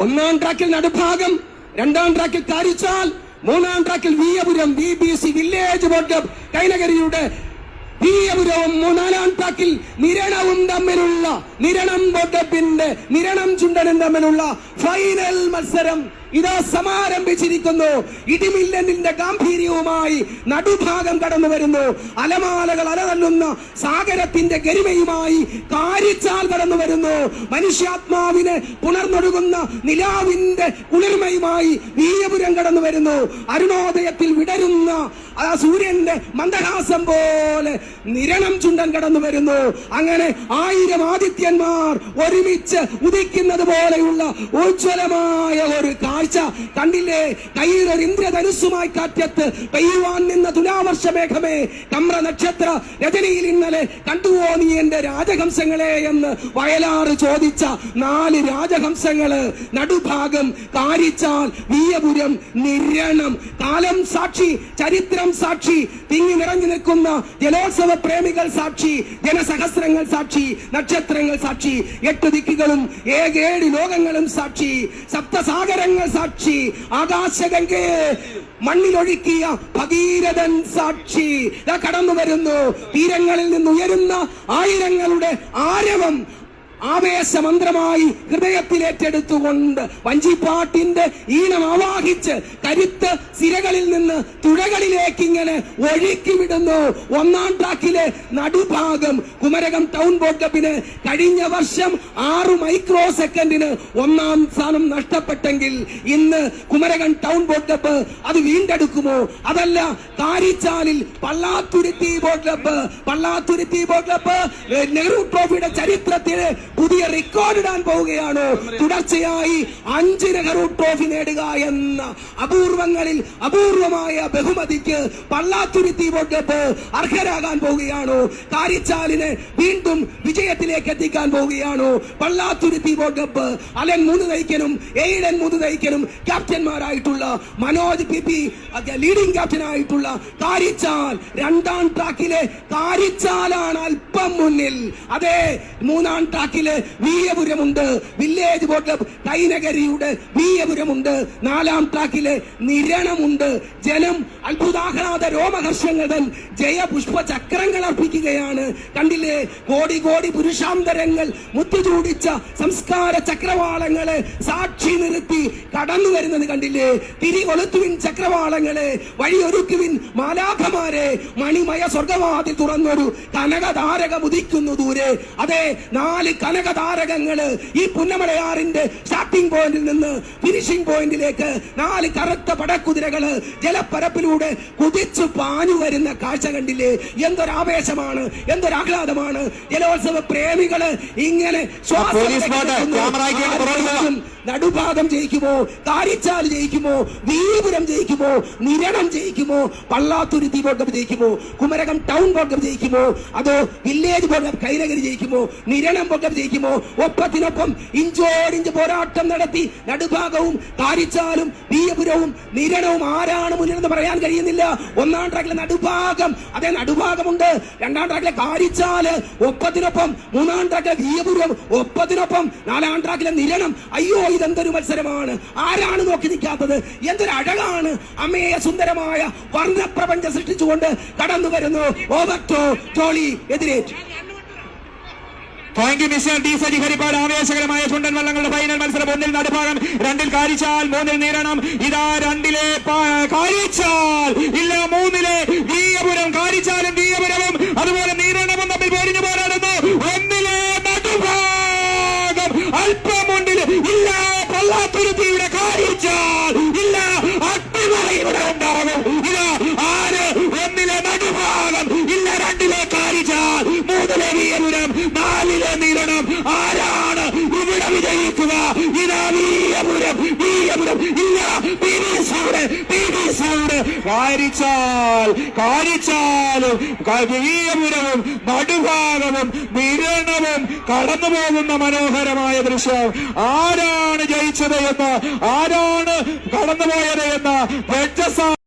ഒന്നാം ട്രാക്കിൽ നടുഭാഗം രണ്ടാം ട്രാക്കിൽ താരിച്ചാൽ മൂന്നാം ട്രാക്കിൽ Veeyapuram B B C village boat കൈനഗരിയുടെ വീയപുരവും നാലാം ട്രാക്കിൽ നിരണവും തമ്മിലുള്ള നിരണം ബോധപ്പിന്റെ നിരണം ചുണ്ടനും തമ്മിലുള്ള ഫൈനൽ മത്സരം ഇതാ സമാരംഭിച്ചിരിക്കുന്നു. ഇടിമില്ലനിന്റെ ഗാംഭീര്യവുമായി നടുഭാഗം കടന്നു വരുന്നു. അലമാലകൾ അലതല്ലുന്ന സാഗരത്തിന്റെ ഗരിമയുമായി കാരിച്ചാൽ കടന്നു വരുന്നു. മനുഷ്യാത്മാവിനെ പുണർന്നൊഴുകുന്ന നിലാവിന്റെ കുളിർമയുമായി വീയപുരം കടന്നു വരുന്നു. അരുണോദയത്തിൽ വിടരുന്ന ആ സൂര്യന്റെ മന്ദഹാസം പോലെ നിരണം ചുണ്ടൻ കടന്നു വരുന്നു. അങ്ങനെ ആയിരം ആദിത്യന്മാർ ഒരുമിച്ച് ഉദിക്കുന്നത് പോലെയുള്ള ഉജ്ജ്വലമായ ഒരു കാഴ്ച കണ്ടില്ലേ? കയ്യിൽ ഒരു ഇന്ദ്രധനുസുമായി കാറ്റത്ത് പെയ്യുവാൻ നിന്ന തുലാവർഷ മേഘമേ കമ്ര നക്ഷത്ര രജനിയിൽ ഇന്നലെ കണ്ടുവോ നീ എന്റെ രാജഹംസങ്ങളെ എന്ന് വയലാറ് ചോദിച്ച നാല് രാജഹംസങ്ങൾ നടുഭാഗം കാരിച്ചാൽ വീയപുരം നിരണം കാലം സാക്ഷി ചരിത്രം സാക്ഷി തിങ്ങി നിറഞ്ഞു നിൽക്കുന്ന ജലോത്സവ പ്രേമികൾ സാക്ഷി ജനസഹസ്രങ്ങൾ സാക്ഷി നക്ഷത്രങ്ങൾ സാക്ഷി എട്ട് ദിക്കുകളും ഏകേഴ് ലോകങ്ങളും സാക്ഷി സപ്തസാഗരങ്ങൾ സാക്ഷി ആകാശഗംഗയെ മണ്ണിലൊഴുക്കിയ ഭഗീരഥൻ സാക്ഷി. കടന്നു വരുന്നു. തീരങ്ങളിൽ നിന്ന് ഉയരുന്ന ആയിരങ്ങളുടെ ആരവം ആവേശമന്ത്രമായി ഹൃദയത്തിൽ ഏറ്റെടുത്തുകൊണ്ട് വഞ്ചിപ്പാട്ടിന്റെ ഈണം ആവാഹിച്ച് കരുത്ത് സിരകളിൽ നിന്ന് തുഴകളിലേക്ക് ഇങ്ങനെ ഒഴുക്കി വിടുന്നു ഒന്നാം ട്രാക്കിലെ നടുഭാഗം കുമരകം ടൗൺ ബോട്ട് ക്ലബിന് കഴിഞ്ഞ വർഷം ആറ് മൈക്രോ സെക്കൻഡിന് ഒന്നാം സ്ഥാനം നഷ്ടപ്പെട്ടെങ്കിൽ ഇന്ന് കുമരകം ടൗൺ ബോട്ട് ക്ലബ് അത് വീണ്ടെടുക്കുമോ? അതല്ല കാരിച്ചാലിൽ Pallathuruthy boat club Pallathuruthy boat club Nehru ട്രോഫിയുടെ ചരിത്രത്തിൽ പുതിയ റെക്കോർഡ് ഇടാൻ പോവുകയാണ്. തുടർച്ചയായി അഞ്ച് നെഹ്റു ട്രോഫി നേടുക എന്ന അപൂർവങ്ങളിൽ അപൂർവമായ ബഹുമതിക്ക് പള്ളാത്തുരുത്തി ക്ലബ് അർഹരാകാൻ പോവുകയാണ്. കാരിച്ചാലിനെ വീണ്ടും വിജയത്തിലേക്ക് എത്തിക്കാൻ പോവുകയാണ് പള്ളാത്തുരുത്തി ക്ലബ് അലൻ മൂന്ന് നയിക്കനും എയ്ഡൻ മൂന്ന് നയിക്കനും ക്യാപ്റ്റന്മാരായിട്ടുള്ള മനോജ് പി പി ലീഡിംഗ് ക്യാപ്റ്റനായിട്ടുള്ള കാരിച്ചാൽ. രണ്ടാം ട്രാക്കിലെ കാരിച്ചാലാണ് മുന്നിൽ. അതെ മൂന്നാം ട്രാക്കിൽ വീയപുരമുണ്ട് വില്ലേജ് ക്ലബ് കൈനഗരിയുടെ വീയപുരമുണ്ട് നാലാം ട്രാക്കിൽ നിരണമുണ്ട്. ജലം അത്ഭുതാഹ്ലാദ രോമഹർഷങ്ങൾ ജയപുഷ്പ ചക്രങ്ങൾ അർപ്പിക്കുകയാണ്. കണ്ടില്ലേ? കോടി കോടി പുരുഷാന്തരങ്ങൾ മുത്തുചൂടിച്ച സംസ്കാര ചക്രവാളങ്ങളെ സാക്ഷി നിർത്തി കടന്നു വരുന്നത് കണ്ടില്ലേ? തിരി തിരികൊളുത്തുവിൻ ചക്രവാളങ്ങളെ വഴിയൊരുക്കുവിൻ മാലാഖമാരെ മണിമയ സ്വർഗവാതിൽ തുറന്നൊരു കനകതാരകം ഉദിക്കുന്നു ദൂരെ. അതെ നാല് കനകതാരകങ്ങൾ ഈ പുന്നമലയാറിന്റെ സ്റ്റാർട്ടിംഗ് പോയിന്റിൽ നിന്ന് ഫിനിഷിംഗ് പോയിന്റിലേക്ക് നാല് കറുത്ത പടക്കുതിരകൾ ജലപ്പരപ്പിലൂടെ കുതിച്ചു പാഞ്ഞു വരുന്ന കാഴ്ച കണ്ടില്ലേ? എന്തൊരാവേശമാണ് എന്തൊരാഹ്ലാദമാണ്. ജലോത്സവ പ്രേമികൾ ഇങ്ങനെ. നടുഭാഗം ജയിക്കുമോ? കാരിച്ചാൽ ജയിക്കുമോ? വീപുരം ജയിക്കുമോ? നിരണം ജയിക്കുമോ? പള്ളാത്തുരുത്തി ബോർഡ് കപ്പ് ജയിക്കുമോ? കുമരകം ടൗൺ ബോർഡ് കപ്പ് ജയിക്കുമോ? അതോ വില്ലേജ് കപ്പ് കൈനഗരി ജയിക്കുമോ? നിരണം പൊക്കം ജയിക്കുമോ? ഒപ്പത്തിനൊപ്പം ഇഞ്ചോടിഞ്ച് പോരാട്ടം നടത്തി നടുഭാഗവും കാരിച്ചാലും വീയപുരവും നിരണവും ആരാണ് മുന്നിലെന്ന് പറയാൻ കഴിയുന്നില്ല. ഒന്നാം ട്രാക്കിലെ നടുഭാഗം അതെ നടുഭാഗമുണ്ട്. രണ്ടാം ട്രാക്കിലെ കാരിച്ചാൽ ഒപ്പത്തിനൊപ്പം മൂന്നാം ട്രാക്കിലെ വീയപുരം ഒപ്പത്തിനൊപ്പം നാലാം ട്രാക്കിലെ നിരണം. അയ്യോ ഇതെന്തൊരു മത്സരമാണ്. ആരാണ് നോക്കി നിൽക്കാത്തത്? എന്തൊരു അഴകാണ്. അമ്മയെ സുന്ദരമായ വർണപ്രപഞ്ച സൃഷ്ടിച്ചുകൊണ്ട് കടന്നു വരുന്നു ഓവർ ടോ ടോളി എതിരേറ്റു. യു മിസ്റ്റർ ഡി സജി ഹരിപ്പാട് ആവേശകരമായ ചുണ്ടൻ വള്ളങ്ങളുടെ ഫൈനൽ മത്സരം ഒന്നിൽ നടുഭാഗം രണ്ടിൽ കാരിച്ചാൽ മൂന്നിൽ നീരണം. ഇതാ രണ്ടിലെ കാരിച്ചാൽ. ഇല്ല മൂന്നിലെ വീയപുരം കാരിച്ചാലും വീയപുരവും അതുപോലെ നീരണവും തമ്മിൽ പോരിഞ്ഞു പോരാടുന്നു. ഒന്നിലെ നടുഭാഗം അല്പം മുണ്ടിൽ ഇല്ല പള്ളാത്തുരുത്തിയുടെ കാരിച്ചാൽ ഇല്ല അട്ടിമറിയുടെ ഉണ്ടാകും. ഇതാ ആര് നടുഭാഗം ഇല്ല രണ്ടിലെ കാരിച്ചാൽ മൂന്നിലെ വീരപുരം നാലിലെ നീരണം. ആരാണ് ഇവിടെ വിജയിക്കുക? ഇതാ വീരപുരം വീരപുരം. ഇല്ല P V sound P V sound Karichal കാരിച്ചാലും വീരപുരവും നടുഭാഗവും നിരണവും കടന്നു പോകുന്ന മനോഹരമായ ദൃശ്യം. ആരാണ് ജയിച്ചത് എന്ന് ആരാണ് കടന്നുപോയത് എന്ന്